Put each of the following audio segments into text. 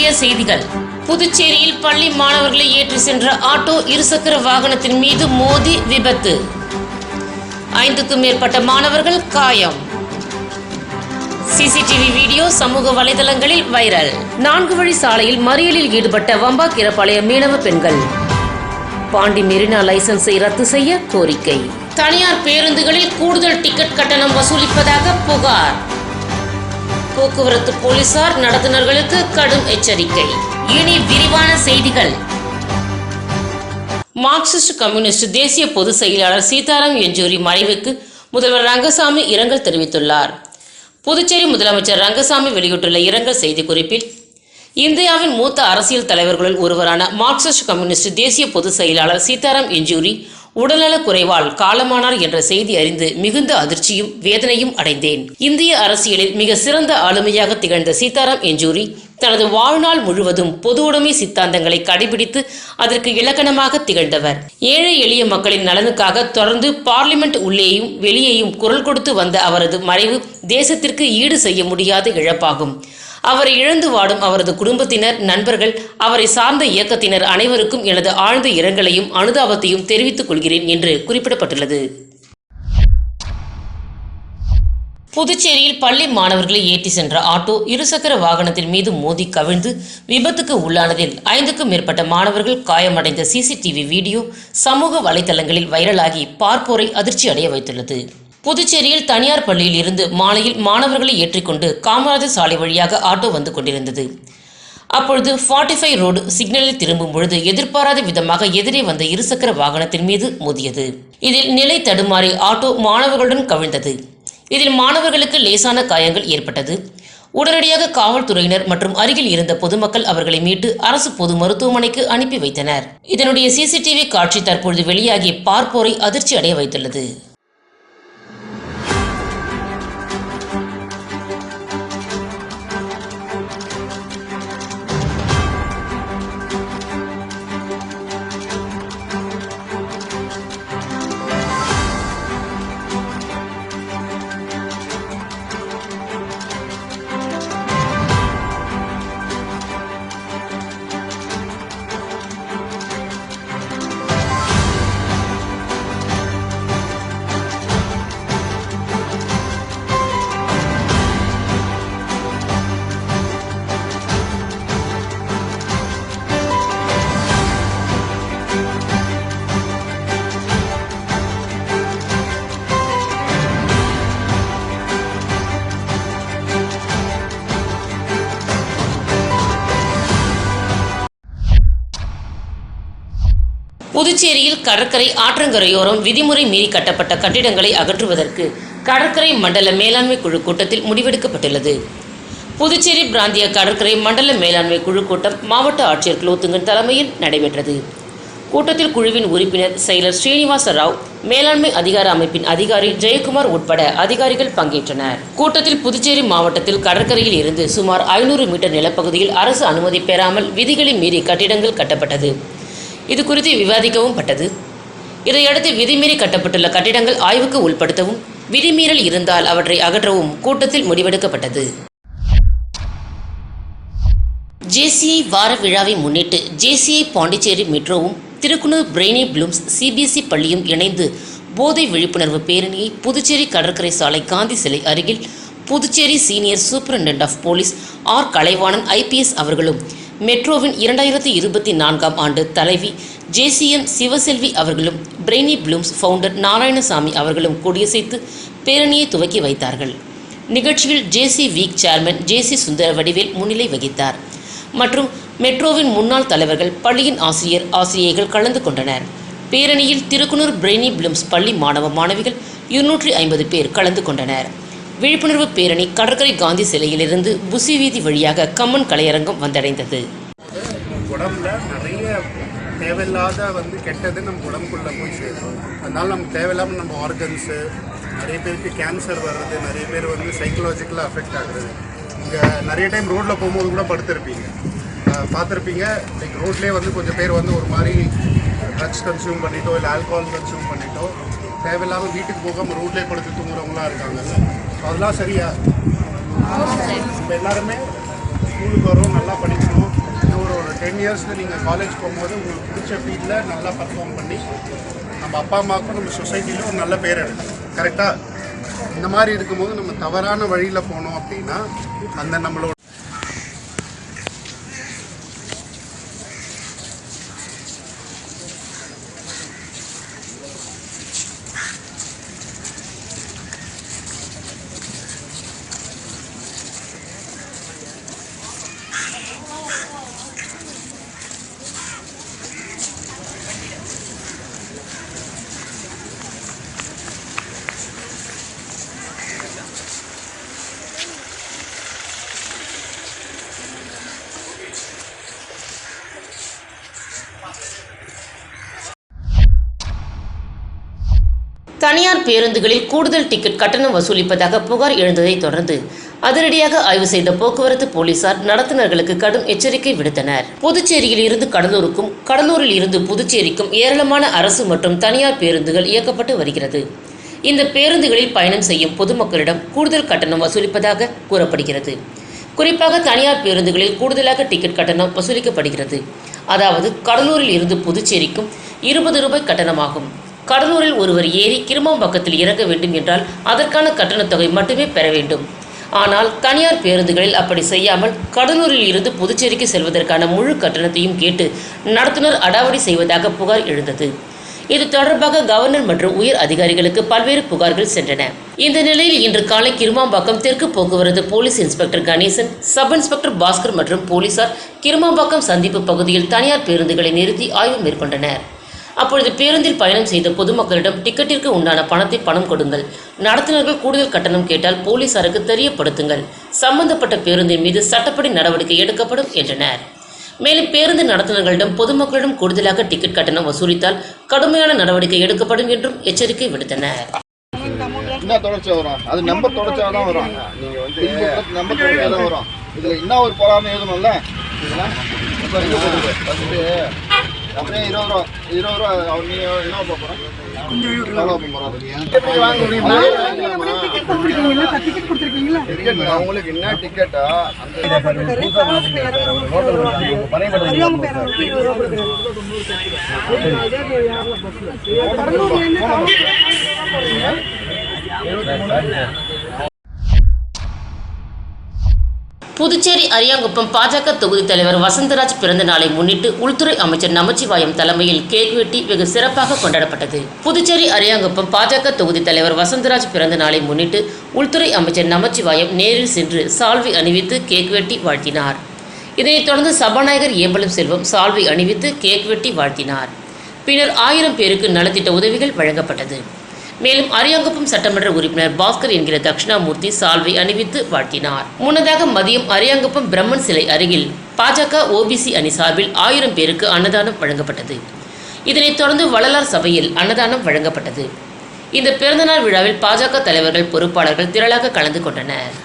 முக்கிய செய்திகள். புதுச்சேரியில் பள்ளி மாணவர்களை ஏற்றி சென்ற ஆட்டோ இருசக்கர வாகனத்தின் மீது மோதி விபத்து. ஐந்துக்கும் மேற்பட்ட மாணவர்கள் காயம். சிசிடிவி வீடியோ சமூக வலைதளங்களில் வைரல். நான்கு வழி சாலையில் மறியலில் ஈடுபட்ட வம்பாக்கிரப்பாளைய மீனவ பெண்கள். பாண்டி மெரினா லைசன்ஸை ரத்து செய்ய கோரிக்கை. தனியார் பேருந்துகளில் கூடுதல் டிக்கெட் கட்டணம் வசூலிப்பதாக புகார். போக்குவரத்து போலீசார் நடத்துனர்களுக்கு கடும் எச்சரிக்கை. இனி விரிவான செய்திகள். மார்க்சிஸ்ட் கம்யூனிஸ்ட் தேசிய பொதுச் செயலாளர் சீதாராம் யெச்சூரி மறைவுக்கு முதல்வர் ரங்கசாமி இரங்கல் தெரிவித்துள்ளார். புதுச்சேரி முதலமைச்சர் ரங்கசாமி வெளியிட்டுள்ள இரங்கல் செய்திக்குறிப்பில் இந்தியாவின் மூத்த அரசியல் தலைவர்களுள் ஒருவரான மார்க்சிஸ்ட் கம்யூனிஸ்ட் தேசிய பொதுச் செயலாளர் சீதாராம் யெச்சூரி உடல்நலக் குறைவால் காலமானார் என்ற செய்தி அறிந்து மிகுந்த அதிர்ச்சியும் வேதனையும் அடைந்தேன். இந்திய அரசியலில் மிக சிறந்த ஆளுமையாக திகழ்ந்த சீதாராம் யெச்சூரி தனது வாழ்நாள் முழுவதும் பொது உடைமை சித்தாந்தங்களை கடைபிடித்து அதற்கு இலக்கணமாக திகழ்ந்தவர். ஏழை எளிய மக்களின் நலனுக்காக தொடர்ந்து பார்லிமெண்ட் உள்ளேயும் வெளியேயும் குரல் கொடுத்து வந்த அவரது மறைவு தேசத்திற்கு ஈடு செய்ய முடியாத இழப்பாகும். அவரை இழந்து வாடும் அவரது குடும்பத்தினர் நண்பர்கள் அவரை சார்ந்த இயக்கத்தினர் அனைவருக்கும் எனது ஆழ்ந்த இரங்கலையும் அனுதாபத்தையும் தெரிவித்துக் கொள்கிறேன் என்று குறிப்பிடப்பட்டுள்ளது. புதுச்சேரியில் பள்ளி மாணவர்களை ஏற்றி சென்ற ஆட்டோ இருசக்கர வாகனத்தின் மீது மோதி கவிழ்ந்து விபத்துக்கு உள்ளானதில் ஐந்துக்கும் மேற்பட்ட மாணவர்கள் காயமடைந்த சிசிடிவி வீடியோ சமூக வலைதளங்களில் வைரலாகி பார்ப்போரை அதிர்ச்சி அடைய வைத்துள்ளது. புதுச்சேரியில் தனியார் பள்ளியில் இருந்து மாலையில் மாணவர்களை ஏற்றிக்கொண்டு காமராஜர் சாலை வழியாக ஆட்டோ வந்து கொண்டிருந்தது. அப்பொழுது 45 ஃபைவ் ரோடு சிக்னலில் திரும்பும் பொழுது எதிர்பாராத விதமாக எதிரே வந்த இருசக்கர வாகனத்தின் மீது மோதியது. இதில் நிலை தடுமாறி ஆட்டோ மாணவர்களுடன் கவிழ்ந்தது. இதில் மாணவர்களுக்கு லேசான காயங்கள் ஏற்பட்டது. உடனடியாக காவல்துறையினர் மற்றும் அருகில் இருந்த பொதுமக்கள் அவர்களை மீட்டு அரசு பொது மருத்துவமனைக்கு அனுப்பி வைத்தனர். இதனுடைய சிசிடிவி காட்சி தற்பொழுது வெளியாகி பார்ப்போரை அதிர்ச்சி அடைய வைத்துள்ளது. புதுச்சேரியில் கடற்கரை ஆற்றங்கரையோரம் விதிமுறை மீறி கட்டப்பட்ட கட்டிடங்களை அகற்றுவதற்கு கடற்கரை மண்டல மேலாண்மை குழு கூட்டத்தில் முடிவெடுக்கப்பட்டுள்ளது. புதுச்சேரி பிராந்திய கடற்கரை மண்டல மேலாண்மை குழு கூட்டம் மாவட்ட ஆட்சியர் குலோத்துங்கன் தலைமையில் நடைபெற்றது. கூட்டத்தில் குழுவின் உறுப்பினர் செயலர் ஸ்ரீனிவாச ராவ் மேலாண்மை அதிகார அமைப்பின் அதிகாரி ஜெயக்குமார் உட்பட அதிகாரிகள் பங்கேற்றனர். கூட்டத்தில் புதுச்சேரி மாவட்டத்தில் கடற்கரையில் இருந்து சுமார் ஐநூறு மீட்டர் நிலப்பகுதியில் அரசு அனுமதி பெறாமல் விதிகளை மீறி கட்டிடங்கள் கட்டப்பட்டது. இது குறித்து விவாதிக்கவும் பட்டது. இதையடுத்து விதிமீறி கட்டப்பட்டுள்ள கட்டிடங்கள் ஆய்வுக்கு உள்படுத்தவும் விதிமீறல் இருந்தால் அவற்றை அகற்றவும் கூட்டத்தில் முடிவெடுக்கப்பட்டது. ஜேசிஐ வார விழாவை முன்னிட்டு ஜேசிஐ பாண்டிச்சேரி மெட்ரோவும் திருக்குனூர் பிரெய்னி ப்ளூம்ஸ் சிபிஎஸ்இ பள்ளியும் இணைந்து போதை விழிப்புணர்வு பேரணியை புதுச்சேரி கடற்கரை சாலை காந்தி சிலை அருகில் Puducherry senior superintendent of police R Kalaivanan IPS அவர்களும் மெட்ரோவின் இரண்டாயிரத்தி இருபத்தி நான்காம் ஆண்டு தலைவி ஜேசிஎம் சிவசெல்வி அவர்களும் பிரெய்னி ப்ளூம்ஸ் ஃபவுண்டர் நாராயணசாமி அவர்களும் கொடியசைத்து பேரணியை துவக்கி வைத்தார்கள். நிகழ்ச்சியில் JC week chairman JC Sundara Vadivel முன்னிலை வகித்தார். மற்றும் மெட்ரோவின் முன்னாள் தலைவர்கள் பள்ளியின் ஆசிரியர் ஆசிரியைகள் கலந்து கொண்டனர். பேரணியில் திருக்குனூர் பிரெய்னி ப்ளூம்ஸ் பள்ளி மாணவ மாணவிகள் இருநூற்றி ஐம்பது பேர் கலந்து கொண்டனர். விழிப்புணர்வு பேரணி கடற்கரை காந்தி சிலையிலிருந்து புசி வீதி வழியாக கம்மன் கலையரங்கம் வந்தடைந்தது. உடம்புல நிறைய தேவையில்லாத வந்து கெட்டது நம்ம உடம்புக்குள்ளே போய் சேரும். அதனால நமக்கு தேவையில்லாமல் நம்ம ஆர்கன்ஸு நிறைய பேருக்கு கேன்சர் வர்றது நிறைய பேர் வந்து சைக்கலாஜிக்கலாக அஃபெக்ட் ஆகுறது. இங்கே நிறைய டைம் ரோட்டில் போகும்போது கூட படுத்திருப்பீங்க. பார்த்துருப்பீங்க லைக் ரோட்லேயே வந்து கொஞ்சம் பேர் வந்து ஒரு மாதிரி ட்ரக்ஸ் கன்சியூம் பண்ணிட்டோ இல்லை ஆல்கஹால் கன்சியூம் பண்ணிட்டோ தேவையில்லாமல் வீட்டுக்கு போகாமல் ரோட்லேயே படுத்து தூங்குறவங்களாம் இருக்காங்கல்ல அதெல்லாம் சரியா? நம்ம எல்லாருமே ஸ்கூலுக்கு வரும் நல்லா படிக்கணும். இன்னும் ஒரு ஒரு டென் இயர்ஸில் நீங்கள் காலேஜ் போகும்போது உங்களுக்கு பிடிச்ச ஃபீல்டில் நல்லா பர்ஃபார்ம் பண்ணி நம்ம அப்பா அம்மாவுக்கும் நம்ம சொசைட்டியில் ஒரு நல்ல பேர் எடுக்கணும். கரெக்டாக இந்த மாதிரி இருக்கும்போது நம்ம தவறான வழியில் போனோம் அப்படின்னா அந்த நம்மளோட தனியார் பேருந்துகளில் கூடுதல் டிக்கெட் கட்டணம் வசூலிப்பதாக புகார் எழுந்ததை தொடர்ந்து அதிரடியாக ஆய்வு செய்த போக்குவரத்து போலீசார் நடத்துனர்களுக்கு கடும் எச்சரிக்கை விடுத்தனர். புதுச்சேரியில் இருந்து கடலூருக்கும் கடலூரில் இருந்து புதுச்சேரிக்கும் ஏராளமான அரசு மற்றும் தனியார் பேருந்துகள் இயக்கப்பட்டு வருகிறது. இந்த பேருந்துகளில் பயணம் செய்யும் பொதுமக்களிடம் கூடுதல் கட்டணம் வசூலிப்பதாக கூறப்படுகிறது. குறிப்பாக தனியார் பேருந்துகளில் கூடுதலாக டிக்கெட் கட்டணம் வசூலிக்கப்படுகிறது. அதாவது கடலூரில் இருந்து புதுச்சேரிக்கும் இருபது ரூபாய் கட்டணமாகும். கடலூரில் ஒருவர் ஏறி கிருமாம்பாக்கத்தில் இறங்க வேண்டும் என்றால் அதற்கான கட்டணத் தொகை மட்டுமே பெற வேண்டும். ஆனால் தனியார் பேருந்துகளில் அப்படி செய்யாமல் கடலூரில் இருந்து புதுச்சேரிக்கு செல்வதற்கான முழு கட்டணத்தையும் கேட்டு நடத்துனர் அடாவடி செய்வதாக புகார் எழுந்தது. இது தொடர்பாக கவர்னர் மற்றும் உயர் அதிகாரிகளுக்கு பல்வேறு புகார்கள் சென்றன. இந்த நிலையில் இன்று காலை கிருமாம்பாக்கம் தெற்கு போக்குவரத்து police inspector Ganesan sub inspector Bhaskar மற்றும் போலீசார் கிருமாம்பாக்கம் சந்திப்பு பகுதியில் தனியார் பேருந்துகளை நிறுத்தி ஆய்வு மேற்கொண்டனர். அப்பொழுது பேருந்தில் பயணம் செய்த பொதுமக்களிடம் டிக்கெட்டிற்கு உண்டான பணத்தை பணம் கொடுங்கள். நடத்துனர்கள் கூடுதல் கட்டணம் கேட்டால் போலீசாருக்கு தெரியப்படுத்துங்கள். சம்பந்தப்பட்ட பேருந்தின் மீது சட்டப்படி நடவடிக்கை எடுக்கப்படும் என்றனர். மேலும் பேருந்து நடத்துனர்களிடம் பொதுமக்களிடம் கூடுதலாக டிக்கெட் கட்டணம் வசூலித்தால் கடுமையான நடவடிக்கை எடுக்கப்படும் என்றும் எச்சரிக்கை விடுத்தனர். என்ன தொடர்ச்சியா வரும்? அது நம்பர் தொடர்ச்சியா தான் வரும். நீங்க வந்து நம்பர் தொடர்ச்சியா தான் வரும். இதுல என்ன ஒரு போடாம எழுதணும்ல இதெல்லாம் அப்படியே இருபது ரூபா இருபது ரூபா அவர் நீங்க என்ன டிக்கெட்டா அந்த புதுச்சேரி அரியாங்குப்பம் பாஜக தொகுதி தலைவர் வசந்தராஜ் பிறந்த நாளை முன்னிட்டு உள்துறை அமைச்சர் நமச்சிவாயம் தலைமையில் கேக் வெட்டி வெகு சிறப்பாக கொண்டாடப்பட்டது. புதுச்சேரி அரியாங்குப்பம் பாஜக தொகுதி தலைவர் வசந்தராஜ் பிறந்த நாளை முன்னிட்டு உள்துறை அமைச்சர் நமச்சிவாயம் நேரில் சென்று சால்வை அணிவித்து கேக் வெட்டி வாழ்த்தினார். இதனைத் தொடர்ந்து சபாநாயகர் ஏம்பலம் செல்வம் சால்வை அணிவித்து கேக் வெட்டி வாழ்த்தினார். பின்னர் ஆயிரம் பேருக்கு நலத்திட்ட உதவிகள் வழங்கப்பட்டது. மேலும் அரியாங்குப்பம் சட்டமன்ற உறுப்பினர் பாஸ்கர் என்கிற தட்சிணாமூர்த்தி சால்வை அணிவித்து வாழ்த்தினார். முன்னதாக மதியம் அரியாங்குப்பம் பிரம்மன் சிலை அருகில் பாஜக ஓபிசி அணி சார்பில் ஆயிரம் பேருக்கு அன்னதானம் வழங்கப்பட்டது. இதனைத் தொடர்ந்து வள்ளலார் சபையில் அன்னதானம் வழங்கப்பட்டது. இந்த பிறந்தநாள் விழாவில் பாஜக தலைவர்கள் பொறுப்பாளர்கள் திரளாக கலந்து கொண்டனர்.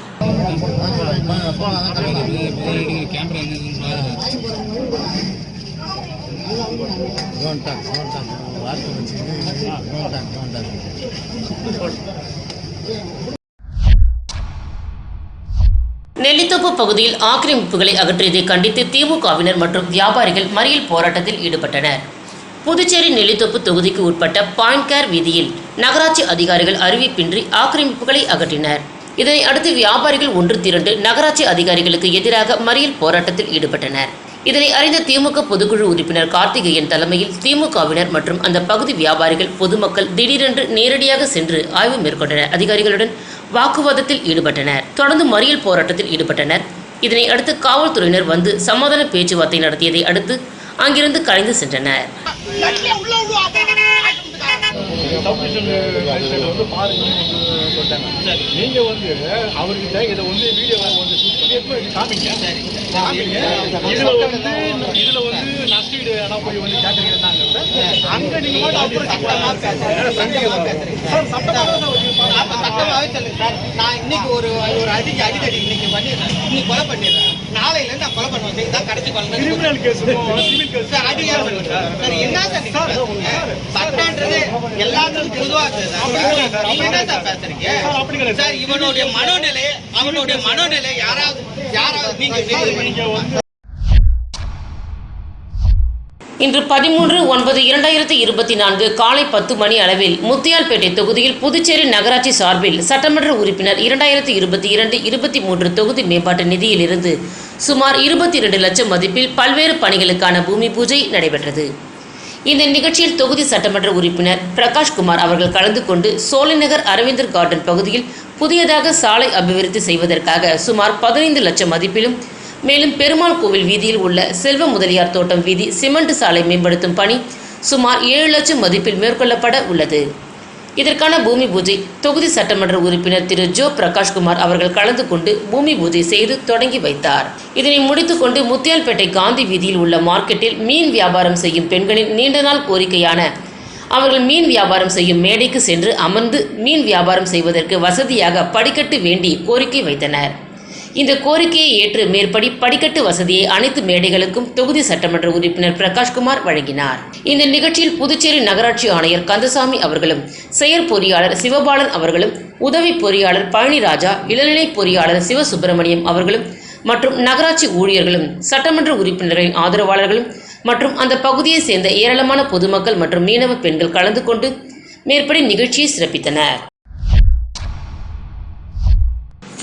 நெல்லித்தோப்பு பகுதியில் ஆக்கிரமிப்புகளை அகற்றியதை கண்டித்து திமுகவினர் மற்றும் வியாபாரிகள் மறியல் போராட்டத்தில் ஈடுபட்டனர். புதுச்சேரி நெல்லித்தோப்பு தொகுதிக்கு உட்பட்ட பாயிண்ட்கேர் வீதியில் நகராட்சி அதிகாரிகள் அறிவிப்பின்றி ஆக்கிரமிப்புகளை அகற்றினர். இதனை அடுத்து வியாபாரிகள் ஒன்று திரண்டு நகராட்சி அதிகாரிகளுக்கு எதிராக மறியல் போராட்டத்தில் ஈடுபட்டனர். இதனை அறிந்த திமுக பொதுக்குழு உறுப்பினர் கார்த்திகேயன் தலைமையில் திமுகவினர் மற்றும் அந்த பகுதி வியாபாரிகள் பொதுமக்கள் திடீரென்று நேரடியாக சென்று ஆய்வு மேற்கொண்டனர். அதிகாரிகளுடன் வாக்குவாதத்தில் ஈடுபட்டனர். தொடர்ந்து மறியல் போராட்டத்தில் ஈடுபட்டனர். இதனை அடுத்து காவல்துறையினர் வந்து சமாதான பேச்சுவார்த்தை நடத்தியதை அடுத்து அங்கிருந்து கலைந்து சென்றனர். நீங்க வந்து அவர்கிட்ட இதை வந்து வீடியோ வந்து ஷூட் பண்ணி வந்து காமிங்க? காமிங்க. இதுல வந்து இதுல வந்து நஷ்டீடு ஆனா போய் வந்து கேட்டீங்கன்னா அங்க நீங்க மட்டும் சார். சொல்லுங்க நான் இன்னைக்கு ஒரு ஒரு அடிக்கு அடிக்கடி இன்னைக்கு பண்ணிடுறேன். இன்னைக்கு கொலை பண்ணிடுறேன். நாளையில இருந்து நான் கொலை பண்ணுவேன். இதுதான் கடைசி கொலை. கிரிமினல் கேஸுக்கும் சிவில் கேஸ். சார் என்ன சார் சட்டன்றது எல்லாத்துக்கும் பொதுவா சார். நீங்க என்ன சார் பேசுறீங்க. சார் இவனுடைய மனோநிலை அவனுடைய மனோநிலை யாராவது யாராவது நீங்க இன்று பதிமூன்று ஒன்பது இரண்டாயிரத்தி இருபத்தி நான்கு காலை பத்து மணி அளவில் முத்தியால்பேட்டை தொகுதியில் புதுச்சேரி நகராட்சி சார்பில் சட்டமன்ற உறுப்பினர் இரண்டாயிரத்தி இருபத்தி இரண்டு இருபத்தி மூன்று தொகுதி மேம்பாட்டு நிதியிலிருந்து சுமார் இருபத்தி இரண்டு லட்சம் மதிப்பில் பல்வேறு பணிகளுக்கான பூமி பூஜை நடைபெற்றது. இந்த நிகழ்ச்சியில் தொகுதி சட்டமன்ற உறுப்பினர் பிரகாஷ்குமார் அவர்கள் கலந்து கொண்டு சோலைநகர் அரவிந்தர் கார்டன் பகுதியில் புதியதாக சாலை அபிவிருத்தி செய்வதற்காக சுமார் பதினைந்து லட்சம் மதிப்பிலும் மேலும் பெருமாள் கோவில் வீதியில் உள்ள செல்வ முதலியார் தோட்டம் வீதி சிமெண்ட் சாலை மேம்படுத்தும் பணி சுமார் ஏழு லட்சம் மதிப்பில் மேற்கொள்ளப்பட உள்ளது. இதற்கான பூமி பூஜை தொகுதி சட்டமன்ற உறுப்பினர் திரு ஜோ பிரகாஷ்குமார் அவர்கள் கலந்து கொண்டு பூமி பூஜை செய்து தொடங்கி வைத்தார். இதனை முடித்துக்கொண்டு முத்தியால்பேட்டை காந்தி வீதியில் உள்ள மார்க்கெட்டில் மீன் வியாபாரம் செய்யும் பெண்களின் நீண்ட நாள் கோரிக்கையான அவர்கள் மீன் வியாபாரம் செய்யும் மேடைக்கு சென்று அமர்ந்து மீன் வியாபாரம் செய்வதற்கு வசதியாக படிக்கட்டு வேண்டி கோரிக்கை வைத்தனர். இந்த கோரிக்கையை ஏற்று மேற்படி படிக்கட்டு வசதியை அனைத்து மேடைகளுக்கும் தொகுதி சட்டமன்ற உறுப்பினர் பிரகாஷ்குமார் வழங்கினார். இந்த நிகழ்ச்சியில் புதுச்சேரி நகராட்சி ஆணையர் கந்தசாமி அவர்களும் செயற் பொறியாளர் சிவபாலன் அவர்களும் உதவி பொறியாளர் பழனிராஜா இளநிலை பொறியாளர் சிவசுப்பிரமணியம் அவர்களும் மற்றும் நகராட்சி ஊழியர்களும் சட்டமன்ற உறுப்பினர்களின் ஆதரவாளர்களும் மற்றும் அந்த பகுதியை சேர்ந்த ஏராளமான பொதுமக்கள் மற்றும் மீனவ பெண்கள் கலந்து கொண்டு மேற்படி நிகழ்ச்சியை சிறப்பித்தனர்.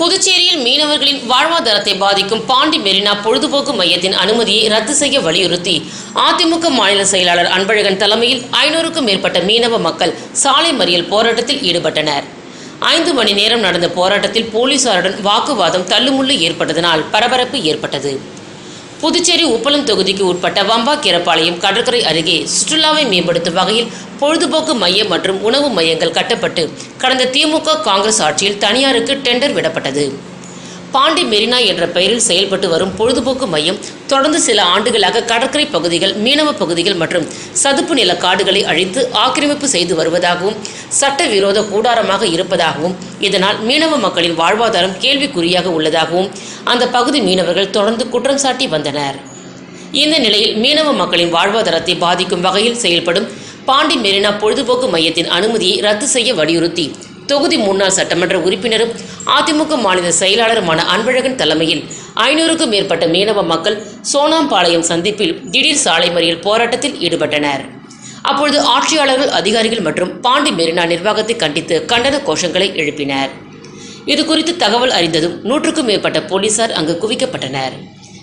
புதுச்சேரியில் மீனவர்களின் வாழ்வாதாரத்தை பாதிக்கும் பாண்டி மெரினா பொழுதுபோக்கு மையத்தின் அனுமதியை ரத்து செய்ய வலியுறுத்தி அதிமுக மாநில செயலாளர் அன்பழகன் தலைமையில் ஐநூறுக்கும் மேற்பட்ட மீனவ மக்கள் சாலை மறியல் போராட்டத்தில் ஈடுபட்டனர். ஐந்து மணி நேரம் நடந்த போராட்டத்தில் போலீசாருடன் வாக்குவாதம் தள்ளுமுள்ளு ஏற்பட்டதனால் பரபரப்பு ஏற்பட்டது. புதுச்சேரி உப்பளம் தொகுதிக்கு உட்பட்ட வம்பா கீரப்பாளையம் கடற்கரை அருகே சுற்றுலாவை மேம்படுத்தும் வகையில் பொழுதுபோக்கு மையம் மற்றும் உணவு மையங்கள் கட்டப்பட்டு கடந்த திமுக காங்கிரஸ் ஆட்சியில் தனியாருக்கு டெண்டர் விடப்பட்டது. பாண்டி மெரினா என்ற பெயரில் செயல்பட்டு வரும் பொழுதுபோக்கு மையம் தொடர்ந்து சில ஆண்டுகளாக கடற்கரை பகுதிகள் மீனவ பகுதிகள் மற்றும் சதுப்பு நில காடுகளை அழித்து ஆக்கிரமிப்பு செய்து வருவதாகவும் சட்டவிரோத கூடாரமாக இருப்பதாகவும் இதனால் மீனவ மக்களின் வாழ்வாதாரம் கேள்விக்குறியாக உள்ளதாகவும் அந்த பகுதி மீனவர்கள் தொடர்ந்து குற்றம் சாட்டி வந்தனர். இந்த நிலையில் மீனவ மக்களின் வாழ்வாதாரத்தை பாதிக்கும் வகையில் செயல்படும் பாண்டி மெரினா பொழுதுபோக்கு மையத்தின் அனுமதியை ரத்து செய்ய வலியுறுத்தி தொகுதி முன்னாள் சட்டமன்ற உறுப்பினரும் அதிமுக மாநில செயலாளருமான அன்பழகன் தலைமையில் ஐநூறுக்கும் மேற்பட்ட மீனவ மக்கள் சோனாம்பாளையம் சந்திப்பில் திடீர் சாலை மறியல் போராட்டத்தில் ஈடுபட்டனர். அப்பொழுது ஆட்சியாளர்கள் அதிகாரிகள் மற்றும் பாண்டி மெரினா நிர்வாகத்தை கண்டித்து கண்டன கோஷங்களை எழுப்பினர். இது குறித்து தகவல் அறிந்ததும் நூற்றுக்கும் மேற்பட்ட போலீசார் அங்கு குவிக்கப்பட்டனர்.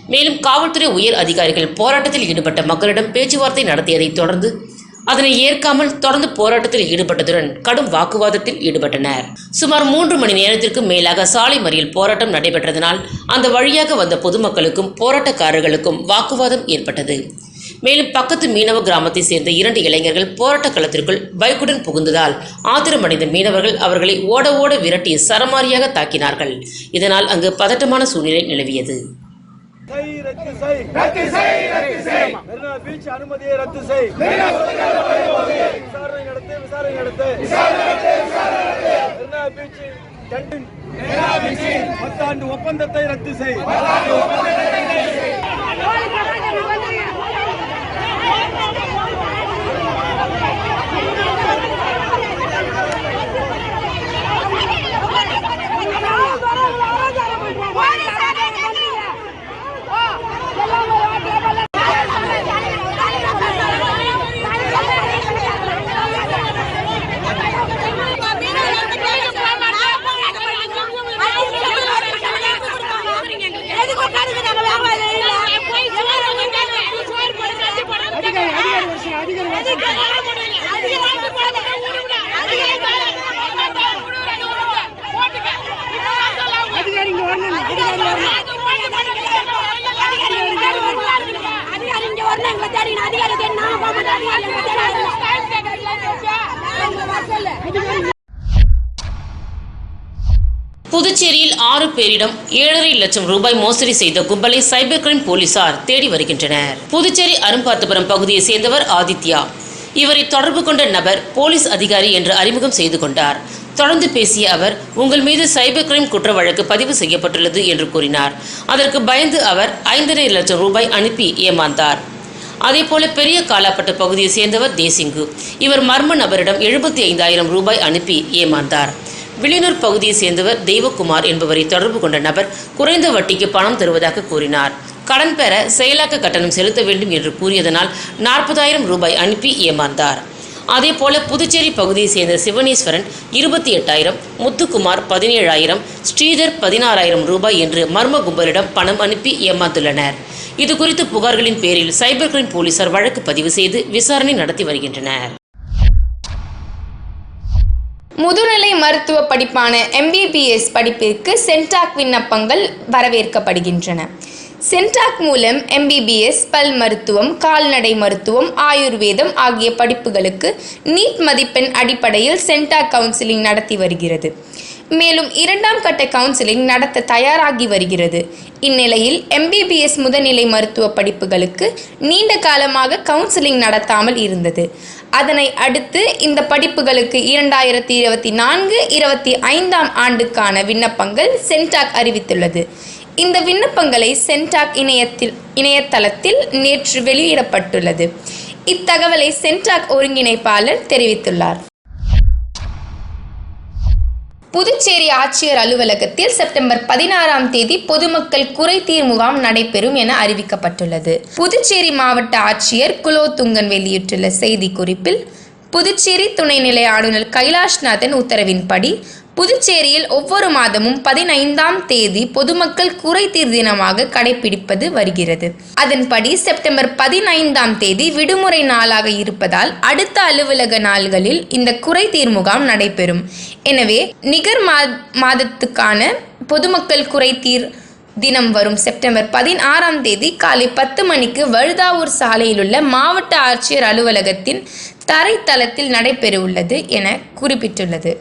மேலும் காவல்துறை உயர் அதிகாரிகள் போராட்டத்தில் ஈடுபட்ட மக்களிடம் பேச்சுவார்த்தை நடத்தியதைத் தொடர்ந்து அதனை ஏற்காமல் தொடர்ந்து போராட்டத்தில் ஈடுபட்டதுடன் கடும் வாக்குவாதத்தில் ஈடுபட்டனர். சுமார் மூன்று மணி நேரத்திற்கும் மேலாக சாலை மறியல் போராட்டம் நடைபெற்றதனால் அந்த வழியாக வந்த பொதுமக்களுக்கும் போராட்டக்காரர்களுக்கும் வாக்குவாதம் ஏற்பட்டது. மேலும் பக்கத்து மீனவ கிராமத்தை சேர்ந்த இரண்டு இளைஞர்கள் போராட்ட களத்திற்குள் பைக்குடன் புகுந்ததால் ஆத்திரமடைந்த மீனவர்கள் அவர்களை ஓட ஓட விரட்டி சரமாரியாக தாக்கினார்கள். இதனால் அங்கு பதட்டமான சூழ்நிலை நிலவியது. செய். ரத்து செய் ரத்து செய். ரத்து செய். மெரினா பீச் அனுமதியை ரத்து செய். விசாரணை நடத்து விசாரணை நடத்து. மெரினா பீச் டெண்டின் பத்தாண்டு ஒப்பந்தத்தை ரத்து செய். அதிகாரி வரணும் அதிகாரி போக புதுச்சேரியில் ஆறு பேரிடம் ஏழரை லட்சம் ரூபாய் மோசடி செய்த கும்பலை சைபர் கிரைம் போலீசார் தேடி வருகின்றனர். புதுச்சேரி அரும்பாத்தபுரம் பகுதியை சேர்ந்தவர் ஆதித்யா. இவரை தொடர்பு கொண்ட நபர் போலீஸ் அதிகாரி என்று அறிமுகம் செய்து கொண்டார். தொடர்ந்து பேசிய அவர் உங்கள் மீது சைபர் கிரைம் குற்ற வழக்கு பதிவு செய்யப்பட்டுள்ளது என்று கூறினார். அதற்கு பயந்து அவர் ஐந்தரை லட்சம் ரூபாய் அனுப்பி ஏமாந்தார். அதேபோல பெரிய காலாப்பட்டு பகுதியை சேர்ந்தவர் தேசிங்கு. இவர் மர்ம நபரிடம் எழுபத்தி ஐந்தாயிரம் ரூபாய் அனுப்பி ஏமாந்தார். வில்லியனூர் பகுதியை சேர்ந்தவர் தெய்வகுமார் என்பவரை தொடர்பு கொண்ட நபர் குறைந்த வட்டிக்கு பணம் தருவதாக கூறினார். கடன் பெற செயலாக்க கட்டணம் செலுத்த வேண்டும் என்று கூறியதனால் நாற்பதாயிரம் ரூபாய் அனுப்பி ஏமாந்தார். அதே போல புதுச்சேரி பகுதியை சேர்ந்த சிவனேஸ்வரன் இருபத்தி எட்டாயிரம் முத்துக்குமார் பதினேழாயிரம் ஸ்ரீதர் பதினாறாயிரம் ரூபாய் என்று மர்ம கும்பலிடம் பணம் அனுப்பி ஏமாந்துள்ளனர். இது குறித்து புகார்களின் பேரில் சைபர் கிரைம் போலீசார் வழக்கு பதிவு செய்து விசாரணை நடத்தி வருகின்றனர். முதுநிலை மருத்துவ படிப்பான எம்பிபிஎஸ் படிப்பிற்கு சென்டாக் விண்ணப்பங்கள் வரவேற்கப்படுகின்றன. சென்டாக் மூலம் எம்பிபிஎஸ் பல் மருத்துவம் கால்நடை மருத்துவம் ஆயுர்வேதம் ஆகிய படிப்புகளுக்கு நீட் மதிப்பெண் அடிப்படையில் சென்டாக் கவுன்சிலிங் நடத்தி வருகிறது. மேலும் இரண்டாம் கட்ட கவுன்சிலிங் நடத்த தயாராகி வருகிறது. இந்நிலையில் எம்பிபிஎஸ் முதுநிலை மருத்துவ படிப்புகளுக்கு நீண்ட காலமாக கவுன்சிலிங் நடத்தாமல் இருந்தது. அதனை அடுத்து இந்த படிப்புகளுக்கு இரண்டாயிரத்தி இருபத்தி நான்கு இருபத்தி ஐந்தாம் ஆண்டுக்கான விண்ணப்பங்கள் சென்டாக் அறிவித்துள்ளது. இந்த விண்ணப்பங்களை சென்டாக் இணையத்தில் இணையதளத்தில் நேற்று வெளியிடப்பட்டுள்ளது. இத்தகவலை சென்டாக் ஒருங்கிணைப்பாளர் தெரிவித்துள்ளார். புதுச்சேரி ஆட்சியர் அலுவலகத்தில் செப்டம்பர் பதினாறாம் தேதி பொதுமக்கள் குறைதீர் முகாம் நடைபெறும் என அறிவிக்கப்பட்டுள்ளது. புதுச்சேரி மாவட்ட ஆட்சியர் குலோத்துங்கன் வெளியிட்டுள்ள செய்திக்குறிப்பில் புதுச்சேரி துணைநிலை ஆளுநர் கைலாஷ்நாதன் உத்தரவின்படி புதுச்சேரியில் ஒவ்வொரு மாதமும் பதினைந்தாம் தேதி பொதுமக்கள் குறைதீர் தினமாக கடைபிடிப்பது வருகிறது. அதன்படி செப்டம்பர் பதினைந்தாம் தேதி விடுமுறை நாளாக இருப்பதால் அடுத்த அலுவலக நாள்களில் இந்த குறைதீர் முகாம் நடைபெறும். எனவே நிகர் மா மாதத்துக்கான பொதுமக்கள் குறைதீர் தினம் வரும் செப்டம்பர் பதினாறாம் தேதி காலை பத்து மணிக்கு வழுதாவூர் சாலையில் உள்ள மாவட்ட ஆட்சியர் அலுவலகத்தின் தரைத்தளத்தில் நடைபெறவுள்ளது என குறிப்பிட்டுள்ளது.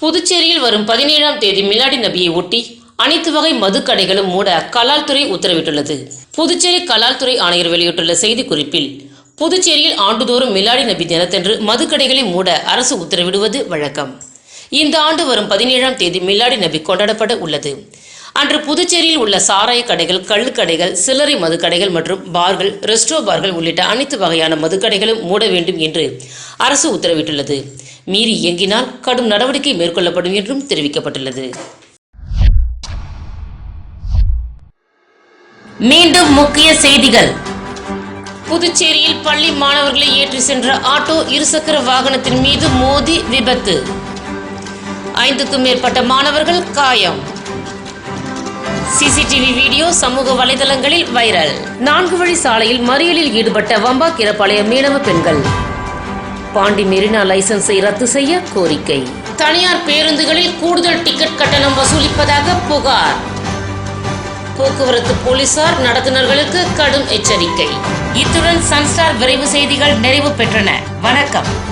புதுச்சேரியில் வரும் பதினேழாம் தேதி மிலாடி நபியை ஒட்டி அனைத்து வகை மதுக்கடைகளும் மூட கலால்துறை உத்தரவிட்டுள்ளது. புதுச்சேரி கலால்துறை ஆணையர் வெளியிட்டுள்ள செய்திக்குறிப்பில் புதுச்சேரியில் ஆண்டுதோறும் மிலாடி நபி தினத்தன்று மதுக்கடைகளை மூட அரசு உத்தரவிடுவது வழக்கம். இந்த ஆண்டு வரும் பதினேழாம் தேதி மிலாடி நபி கொண்டாடப்பட உள்ளது. அன்று புதுச்சேரியில் உள்ள சாராய கடைகள் கள்ளுக்கடைகள் சில்லறை மதுக்கடைகள் மற்றும் பார்கள் ரெஸ்டோ பார்கள் உள்ளிட்ட அனைத்து வகையான மதுக்கடைகளும் மூட வேண்டும் என்று அரசு உத்தரவிட்டுள்ளது. மீறி இயங்கினால் கடும் நடவடிக்கை மேற்கொள்ளப்படும் என்றும் தெரிவிக்கப்பட்டுள்ளது. மீண்டும் முக்கிய செய்திகள். புதுச்சேரியில் பள்ளி மாணவர்களை ஏற்றி சென்ற ஆட்டோ இருசக்கர வாகனத்தின் மீது மோதி விபத்து. ஐந்துக்கும் மேற்பட்ட மாணவர்கள் காயம். சிசிடிவி வீடியோ சமூக வலைதளங்களில் வைரல். நான்கு வழி சாலையில் மறியலில் ஈடுபட்ட வம்பாக்கிரப்பாளையம் மீனவ பெண்கள். பாண்டி மெரினா லைசன்ஸை ரத்து செய்ய கோரிக்கை. தனியார் பேருந்துகளில் கூடுதல் டிக்கெட் கட்டணம் வசூலிப்பதாக புகார். போக்குவரத்து போலீசார் நடத்துனர்களுக்கு கடும் எச்சரிக்கை. இத்துடன் சன்ஸ்டார் விரைவு செய்திகள் நிறைவு பெற்றன. வணக்கம்.